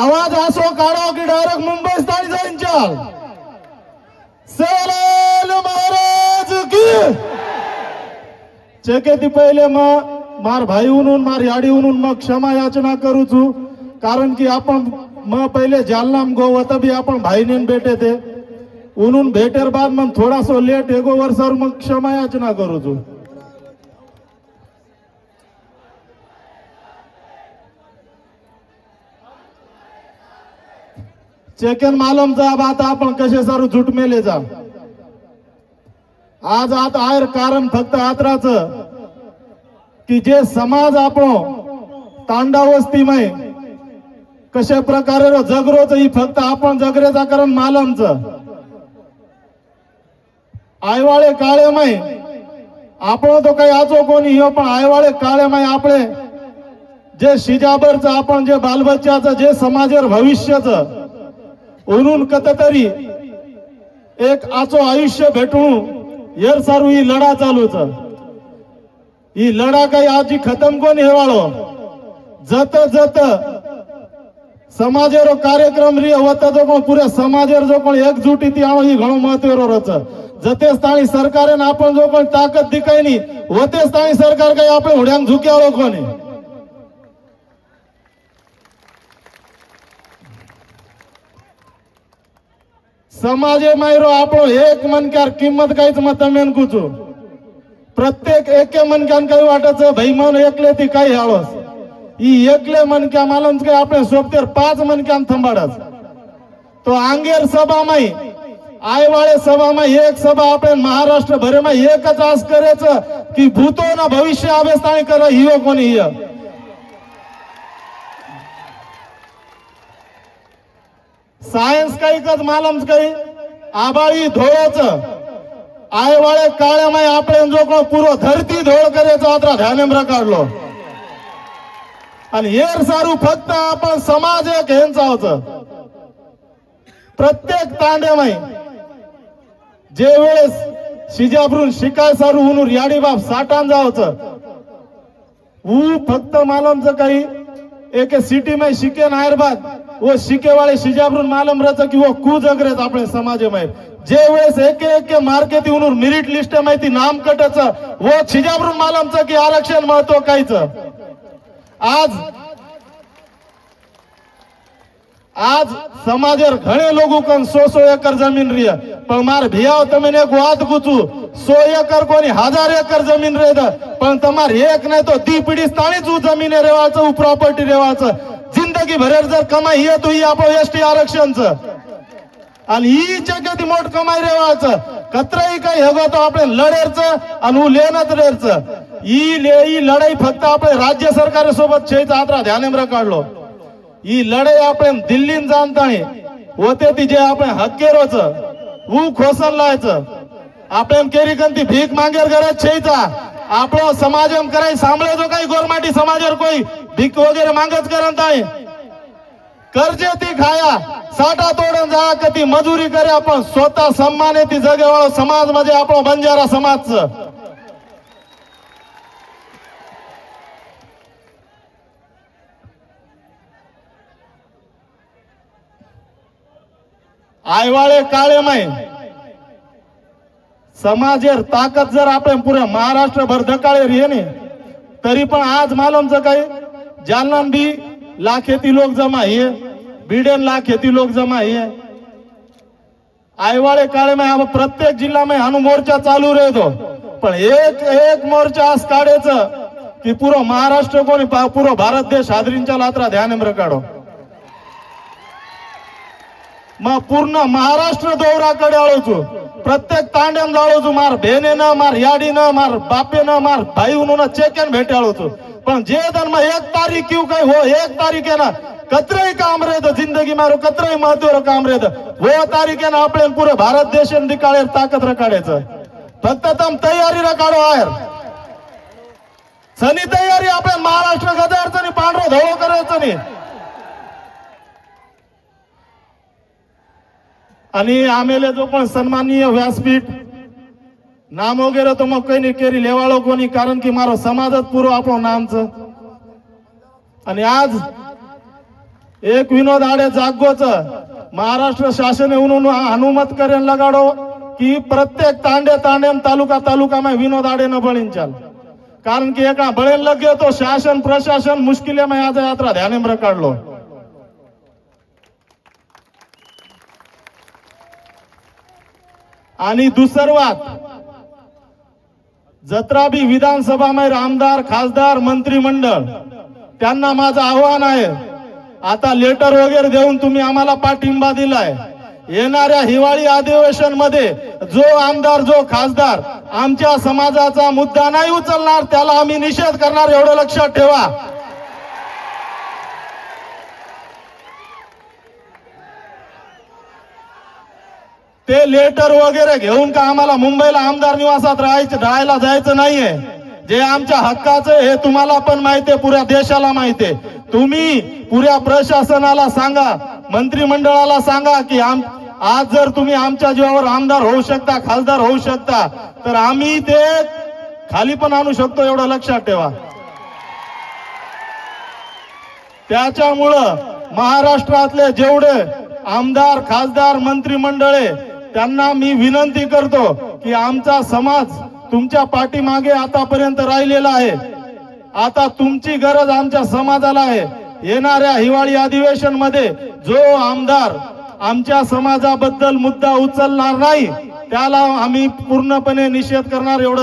आवाज असो काढो की डायरेक्ट मुंबई स्थानी जाईन चाल सेवालाल महाराज की. चेकेती पहिले मग मार भाई उनून मार याडी उनून मग क्षमा याचना करू छू कारण की आपण मग पहिले जालनाम गोवत बी आपण भाईने भेटे ते उनून भेटेर बाद मग थोडासो लेट एगो वर्षावर मग क्षमा याचना करू चेकन मालम जा आता आपण कसे सारू झुटमेले जा. आज आता आहे कारण फक्त आत्राच की जे समाज आपण तांडावस्तीमय कशा प्रकारे जगरोच ही फक्त आपण जगरेचा कारण मालमच. आयवाळे काळेमय आपण तो काही आचो कोणी ह्यो पण आयवाळे काळेमय आपले जे शिजाबरच आपण जे बालबच्चाचं जे समाजेर भविष्याचं म्हणून कत तरी एक आचो आयुष्य भेटून येर सारू ही लढा चालूच. ही लढा काही आजी खतम कोण हेवाळो जत जत समाजेरो कार्यक्रम री होता जो पण पुऱ्या समाजेर जो पण एकजुटी ती आणो ही घणो महत्त्व रच. जतेच ताणी सरकारेन आपण जो पण ताकद दिकायनी होतेच ताणी सरकार काही आपण हुड्यांक झुक्यावळो कोणी? समाजे मायरो आपण एक मनक्यार किंमत काहीच मत मेन कुचो. प्रत्येक एके मनक्यान काही वाटत भैमान एकले ती काही आळस ई एकले मनक्या मालम काही आपण सोबते पाच मनक्यान थांबाडस तो आंगेर सभा माई आयवाळे सभा माई एक सभा आपण महाराष्ट्र भरे माई एकच आस करेच की भूतो ना भविष्य आवेस्ता कर ही कोणी सायन्स काहीकच मालमच काही? आबाळी धोळच आयवाळे काळ्या माय आपण जो कोण पूर्व धरती धोळ करायचं आता ध्यानेम्र काढलो आणि हेर सारू फक्त आपण समाज एक हेंचावचं प्रत्येक तांडे माई जे वेळेस शिजाभरून शिकाय सारू हुनूर याडी बाप साठान जावचं. ऊ फक्त मालमच काही एके सिटी मध्ये शिकेन आयरबाद वो सिकेवाले शिजाब्रुण मालम रच की वो कुज आपणे समाज माई जे वेळेस एक एक मार्केती उनर मिरिट लिस्ट माई ती नाम कट च वो सिजाब्रुन मालम च की आरक्षण महत्त्व काई च आज आज समाज र घणे लोगू कन सो सो एकर जमीन रिया. पण मार भियाव तमेन एक वाद गुचू. सो एकर कोणी हजार एकर जमीन रेद. पण तमार एक नहीं तो ती पिडिस तानीच उ जमीन रेवा च प्रॉपर्टी रेवा की भरेर जर कमाई येतो ही आपण एस टी आरक्षणच. आणि ही जगाती मोठ कमाई रेवाच कत्रही काही हगवतो आपण लढेरच आणि लेनच रे ही ही लढाई फक्त आपण राज्य सरकार सोबत शेचा हातरा ध्यानेम काढलो. ही लढाई आपण दिल्लीन जाणताणी होते ती जे आपण हक्केरोच ऊ खोसन लायच आपण केरी कंती भीक मांगेर गरज शेचा આપણો સમાજ करायचं કરાય સાંભળે गोरमाटी કઈ ગોરમાટી कोई કોઈ ભીખ વગેરે માંગત કરતા કરન તાય कर्जेती खाया साठा तोडून जा कधी मजुरी करे आपण स्वतः सन्मानेती जगेवाळो समाज म्हणजे आपला बंजारा समाजचं आयवाळे काळे माय समाजेर ताकद जर आपण पुऱ्या महाराष्ट्रभर धकाळे रे ने तरी पण आज मालूमचं काही जालनान बी लाखेती लोक जमा आहे. बीडन लाखेती लोक जमा आहे. आयवाळे काळे में हम प्रत्येक जिल्हा में हनु मोर्चा चालू रहतो. पण एक एक मोर्चा आज काढायचं की पुरो महाराष्ट्र कोणी पुरो भारत देश हादरींच्या लात्रा ध्यान काढो. मग पूर्ण महाराष्ट्र दौराकडे आळोचू. प्रत्येक तांड्यान जाळोचू मार बेनेनं मार याडीनं मार बापेनं मार भाई उन्होंने चेकन भेटे आळोचू. पण जे दन में एक तारीख क्यों कहीं हो एक तारीख है ना कतराई काम रहे तो जिंदगी मारो कतराई महत्त्व काम रहे वो तारीख है ना आपले पूरे भारत देश दिकाळे ताकद रकाडायचं फक्त तम तयारी रकाडो आहेर. सनी तयारी आपण महाराष्ट्र गदारचं नाही पांढरं धोळो करायचं नाही आणि आमेले जो पण सन्माननीय व्यासपीठ નામ વગેરે તો માં કઈ નહીં કેરી લેવાળો કોની કારણ કે મારો સમાજ જ પૂરો આપણો નામ છે અને આજ एक विनोद आडे जागोच महाराष्ट्र शासन येऊन अनुमत करेन लगाडो की प्रत्येक तांडे तांडे तालुका तालुका में विनोद आडे न बळीन चाल कारण की एका बळेन लगे तो शासन प्रशासन मुश्किले में आज यात्रा ध्याने में काढलो आणि दुसरवात जत्रा बी विधानसभा मध्ये आमदार खासदार मंत्रिमंडळ त्यांना माझं आव्हान आहे. आता लेटर वगैरे देऊन तुम्ही आम्हाला पाठिंबा दिलाय. येणाऱ्या हिवाळी अधिवेशनमध्ये जो आमदार जो खासदार आमच्या समाजाचा मुद्दा नाही उचलणार त्याला आम्ही निषेध करणार एवढं लक्षात ठेवा. ते लेटर वगैरे घेऊन का आम्हाला मुंबईला आमदार निवासात राहायचं राहायला जायचं नाहीये. जे आमच्या हक्काचं हे तुम्हाला पण माहितीये पुऱ्या देशाला माहितीये तुम्ही पुऱ्या प्रशासनाला सांगा मंत्रिमंडळाला सांगा की आम आज जर तुम्ही आमच्या जीवावर आमदार होऊ शकता खासदार होऊ शकता तर आम्ही ते खाली पण आणू शकतो एवढं लक्षात ठेवा. त्याच्यामुळं महाराष्ट्रातले जेवढे आमदार खासदार मंत्रिमंडळे त्यांना मी विनंती करतो की आमचा समाज तुमच्या पाठीमागे आतापर्यंत राहिलेला आहे. आता तुमची गरज आमच्या समाजाला आहे. येणाऱ्या हिवाळी अधिवेशनमध्ये जो आमदार आमच्या समाजाबद्दल मुद्दा उचलणार नाही त्याला आम्ही पूर्णपणे निषेध करणार एवढं